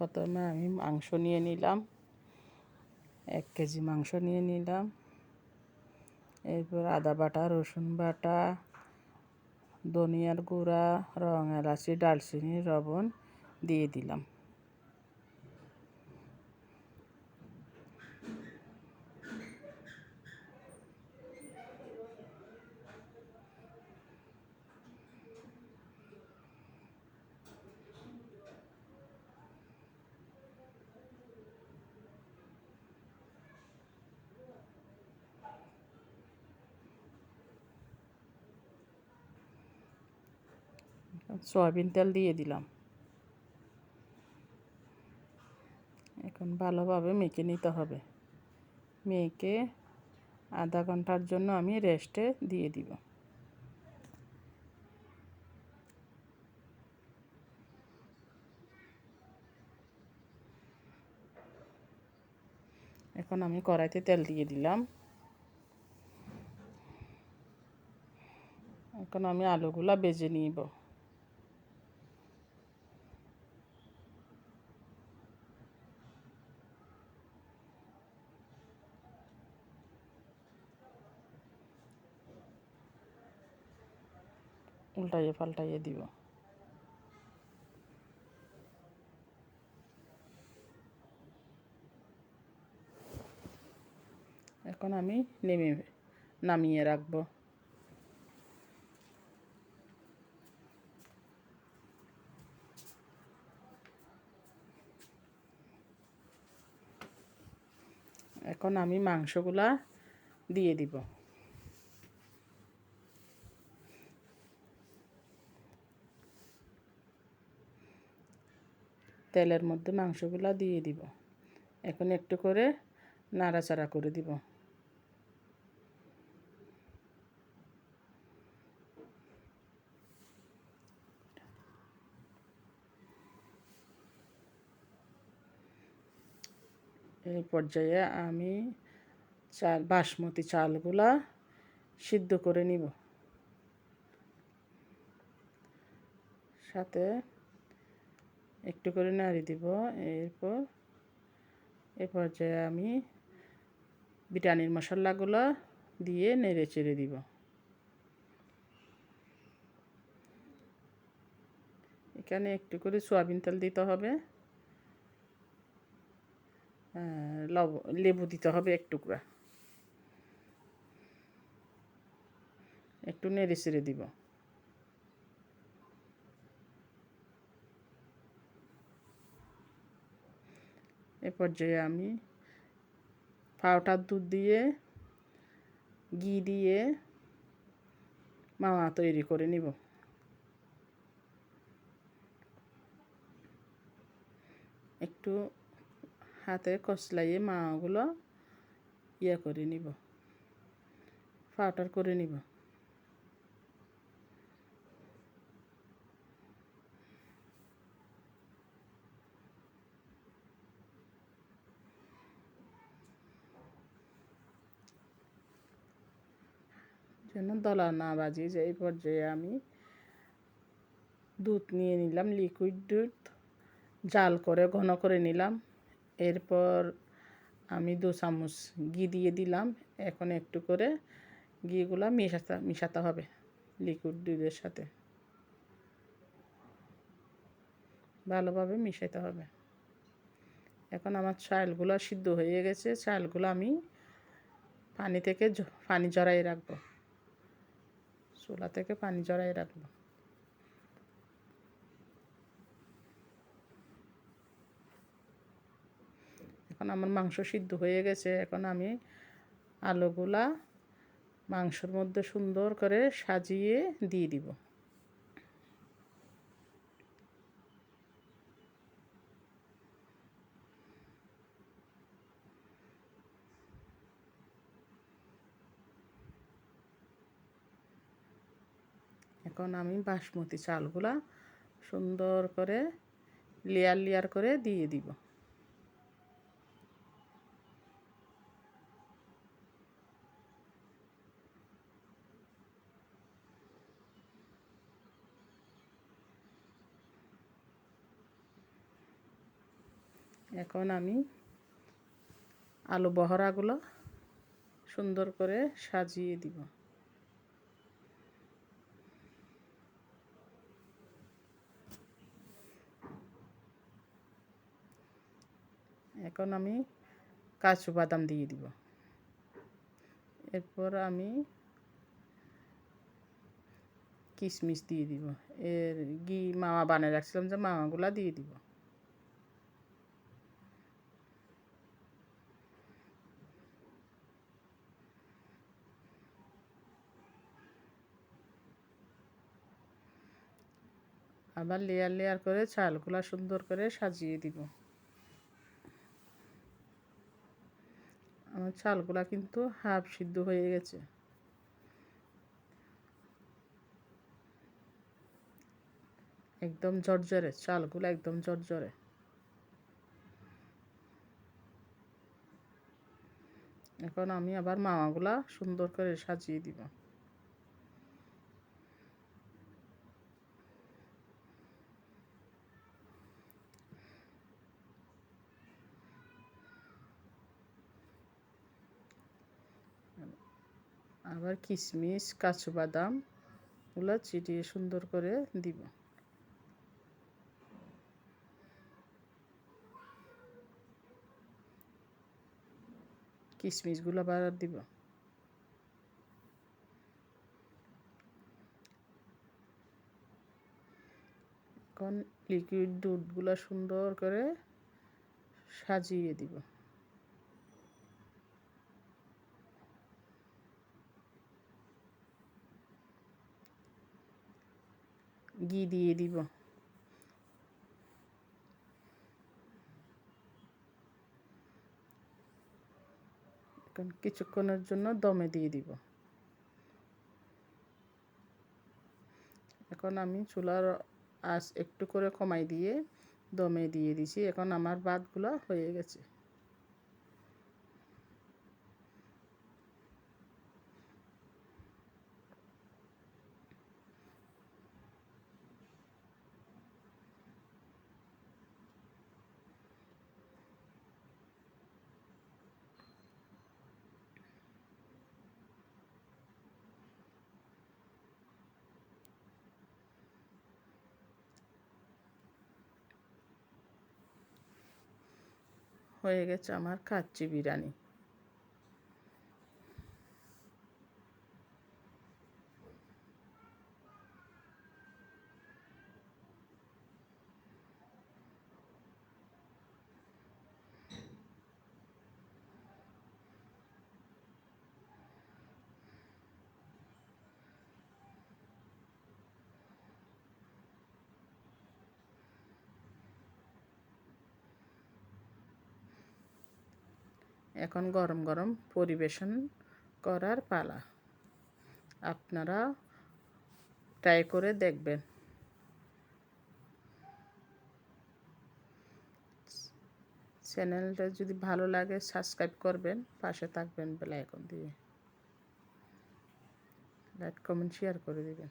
প্রথমে আমি মাংস নিয়ে নিলাম। এক কেজি মাংস নিয়ে নিলাম। এরপর আদা বাটা, রসুন বাটা, ধনিয়ার গুঁড়া, রং এলাচি, ডালচিনি, লবণ দিয়ে দিলাম। সয়াবিন তেল দিয়ে দিলাম। এখন ভালোভাবে মেখে নিতে হবে। মেখে আধা ঘণ্টার জন্য আমি রেস্টে দিয়ে দিব। এখন আমি কড়াইতে তেল দিয়ে দিলাম। এখন আমি আলুগুলা বেজে নিব। উল্টাইয়ে পাল্টাইয়ে দিব। এখন আমি নেমে নামিয়ে রাখব। এখন আমি মাংসগুলা দিয়ে দিব। তেলের মধ্যে মাংসগুলা দিয়ে দিব। এখন একটু করে নাড়াচাড়া করে দিব। এই পর্যায়ে আমি চাল, বাসমতি চালগুলা সিদ্ধ করে নিব। সাথে একটু করে নাড়ি দিব। এরপর এ পর্যায়ে আমি বিটানির মশলাগুলো দিয়ে নেড়ে চেড়ে দিব। এখানে একটু করে সোয়াবিন তেল দিতে হবে। লব, লেবু দিতে হবে এক টুকরা। একটু নেড়ে চেড়ে দিব। এ পর্যায়ে আমি পাউডার দুধ দিয়ে, ঘি দিয়ে মাওয়া তৈরি করে নিব। একটু হাতে কচলাইয়ে মাওয়াগুলো ইয়ে করে নিব, পাউডার করে নিব। যেন দলা না বাজি যে এই পর্যায়ে আমি দুধ নিয়ে নিলাম লিকুইড দুধ, জাল করে, ঘন করে নিলাম। এরপর আমি দু চামচ ঘি দিয়ে দিলাম। এখন একটু করে ঘিগুলো মেশাতে, মিশাতে হবে লিকুইড দুধের সাথে। ভালোভাবে মিশাতে হবে। এখন আমার চালগুলো সিদ্ধ হয়ে গেছে। চালগুলো আমি পানি থেকে পানি জড়াই রাখব। চুলা থেকে পানি জড়াই রাখব। এখন আমার মাংস সিদ্ধ হয়ে গেছে। এখন আমি আলুগুলা মাংসর মধ্যে সুন্দর করে সাজিয়ে দিয়ে দিব। এখন আমি বাসমতি চালগুলা সুন্দর করে লেয়ার লেয়ার করে দিয়ে দিব। এখন আমি আলু বহরাগুলো সুন্দর করে সাজিয়ে দিব। এখন আমি কাজু বাদাম দিয়ে দিব। এরপর আমি কিশমিশ দিয়ে দিব। এর ঘি মামা বানিয়ে রাখছিলাম যে মামাগুলা দিয়ে দিব। আবার লেয়ার লেয়ার করে চালগুলা সুন্দর করে সাজিয়ে দিব। আমার চালগুলা কিন্তু হাফ সিদ্ধ হয়ে গেছে। একদম জর্জরে চালগুলো একদম জর্জরে এখন আমি আবার মামাগুলা সুন্দর করে সাজিয়ে দিব। আবার কিশমিশ কাজু বাদাম, ওগুলো চিটিয়ে সুন্দর করে দিব। কিশমিশগুলো আবার দিব। এখন লিকুইড দুধগুলো সুন্দর করে সাজিয়ে দিব। ঘি দিয়ে দিব। কিছুক্ষণের জন্য দমে দিয়ে দিব। এখন আমি চুলার আঁচ একটু করে কমাই দিয়ে দমে দিয়ে দিছি। এখন আমার ভাতগুলো হয়ে গেছে। হয়ে গেছে আমার কাচ্চি বিরিয়ানি। এখন গরম গরম পরিবেশন করার পালা। আপনারা ট্রাই করে দেখবেন। চ্যানেলটা যদি ভালো লাগে সাবস্ক্রাইব করবেন, পাশে থাকবেন বেল আইকন দিয়ে। লাইক কমেন্ট শেয়ার করে দেবেন।